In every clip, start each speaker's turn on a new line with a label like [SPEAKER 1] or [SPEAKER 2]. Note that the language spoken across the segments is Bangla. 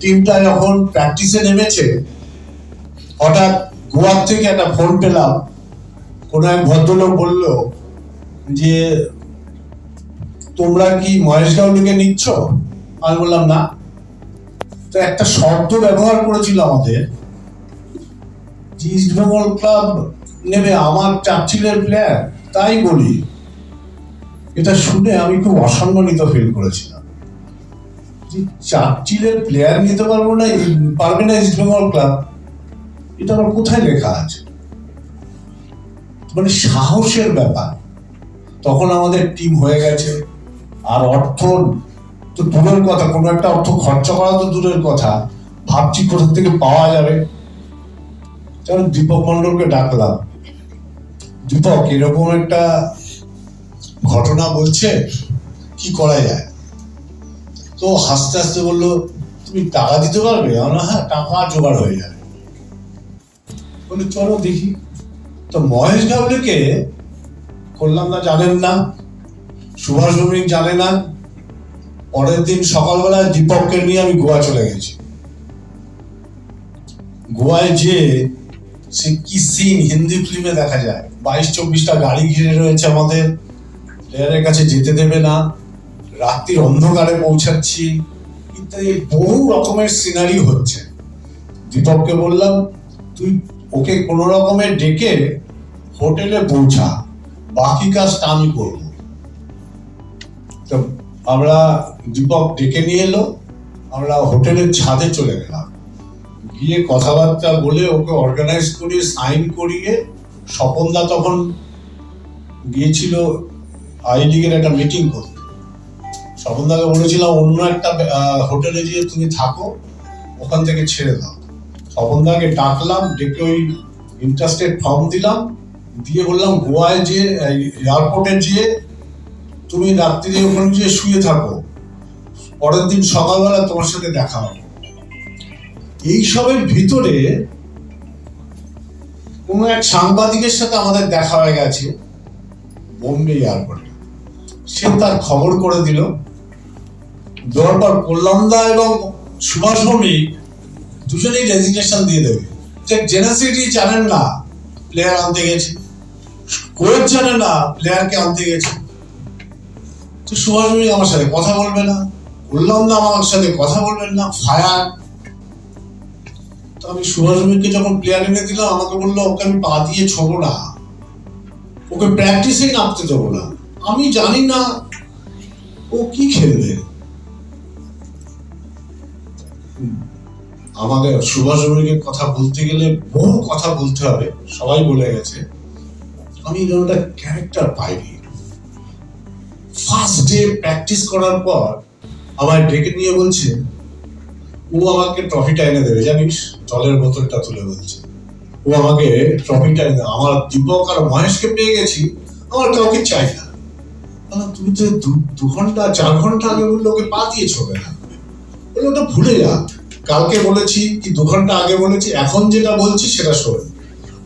[SPEAKER 1] টিমটা যখন প্র্যাকটিসে নেমেছে, হঠাৎ গোয়ার থেকে একটা ফোন পেলাম। কোনো এক ভদ্রলোক বলল, যে, তোমরা কি মহেশ গাউলিকে নিচ্ছ? আমি বললাম, না। তো একটা শব্দ ব্যবহার করেছিল আমাদের। ইস্ট বেঙ্গল ক্লাব নেবে আমার চার্চিলের প্লেয়ার তাই বলি। এটা শুনে আমি খুব অসম্মানিত ফিল করেছিলাম। যে প্লেয়ার নিতে পারব না পারবে না ইস্ট বেঙ্গল ক্লাব এটা আমার কোথায় লেখা আছে? মানে সাহসের ব্যাপার। তখন আমাদের টিম হয়ে গেছে। আর অর্থ, তো দূরের কথা, কোনো একটা অর্থ খরচা করা তো দূরের কথা। ভাবছি কোথা থেকে পাওয়া যাবে। যেমন দীপক মন্ডলকে ডাকলাম। দীপক, এরকম একটা ঘটনা বলছে, কি করা যায়? তো হাসতে হাসতে বলল, তুমি টাকা দিতে পারবে? আমরা হ্যাঁ টাকা জোগাড় হয়ে যাবে। বলে চলো দেখি। তো মহেশ গাবলেকে করলাম না, জানেন না। সুভাষ ভৌমিক জানে না। পরের দিন সকালবেলা দীপককে নিয়ে আমি গোয়া চলে গেছি। গোয়ায় যে সে কি সিন হিন্দি ফিল্মে দেখা যায়? বাইশ, চব্বিশটা গাড়ি ঘিরে রয়েছে আমাদের। প্লেয়ারের কাছে যেতে দেবে না। রাত্রির অন্ধকারে পৌঁছাচ্ছি। ইত্যাদি বহু রকমের সিনারি হচ্ছে। দীপককে বললাম, তুই ওকে কোনো রকমের ডেকে হোটেলে পৌঁছা। বাকি কাজটা আমি করব। তো আমরা দীপক ডেকে নিয়ে এলো। আমরা হোটেলের ছাদে চলে গেলাম। গিয়ে কথাবার্তা বলে ওকে অর্গানাইজ করিয়ে সাইন করিয়ে স্বপনদা তখন গিয়েছিল আই লিগের একটা মিটিং করতে। স্বপনদাকে বলেছিলাম, অন্য একটা হোটেলে গিয়ে তুমি থাকো, ওখান থেকে ছেড়ে দাও। স্বপনদাকে ডাকলাম, ডেকে ওই ইন্টারেস্টেড ফর্ম দিলাম, দিয়ে বললাম, গোয়ায় যে এয়ারপোর্টে যেয়ে তুমি রাত্রিরে ওখানে গিয়ে শুয়ে থাকো। পরের দিন সকালবেলা তোমার সাথে দেখা হবে। এইসবের ভিতরে কোনো এক সাংবাদিকের সাথে আমাদের দেখা হয়ে গেছে, বোম্বে এয়ারপোর্টে সে তার খবর করে দিল দেওয়ার কল্যাণদা এবং সুভাষ ভৌমিক দুজনেই রেজিগনেশন দিয়ে দেবে। জেনাসিটি জানেন না প্লেয়ার আনতে গেছে। কোচ জানে না প্লেয়ারকে আনতে গেছে। তো সুভাষ ভৌমিক আমার সাথে কথা বলবে না, কল্যাণদা আমার সাথে কথা বলবেন না ফায়ার তো আমি সুভাষ ভৌমিককে যখন প্লেয়ার এনে দিলাম, আমাকে বলল, ওকে আমি পা দিয়ে ছোবো না। ওকে প্র্যাকটিসেই নামতে দেবো না। আমি জানি না, ও কি খেলবে? আমাকে সুভাষ ভৌমিকের কথা বলতে গেলে বহু কথা বলতে হবে, সবাই বলে গেছে, আমি একটা ক্যারেক্টার পাইনি। ফার্স্ট ডে প্র্যাকটিস করার পর আমায় ডেকে নিয়ে বলছে, ও আমাকে ট্রফিটা এনে দেবে, জানিস? জলের বোতলটা তুলে বলছে। ও আমাকে ট্রফিটা এনে। আমার দীপক আর মহেশকে পেয়ে গেছি, আমার কাউকে চাই না। তুমি তো দু- ঘণ্টা, চার ঘণ্টা আগে ওকে পা দিয়ে ছবে না। বলে ওটা ভুলে যা। কালকে বলেছি কি দু ঘণ্টা আগে বলেছি, এখন যেটা বলছি সেটা শোন।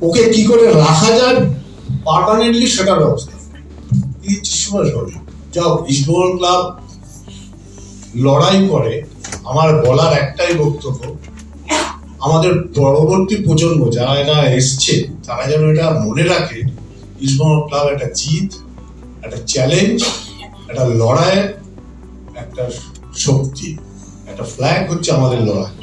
[SPEAKER 1] ওকে কি করে রাখা যায় পার্মানেন্টলি সেটার ব্যবস্থা। যাও ইস্টবেঙ্গল ক্লাব লড়াই করে। আমার বলার একটাই বক্তব্য, আমাদের পরবর্তী প্রজন্ম যারা এটা এসছে, তারা যেন এটা মনে রাখে ইস্টবেঙ্গল ক্লাব একটা জিত, একটা চ্যালেঞ্জ একটা লড়াইয়ের একটা শক্তি। একটা ফ্ল্যাগ হচ্ছে আমাদের লড়াই।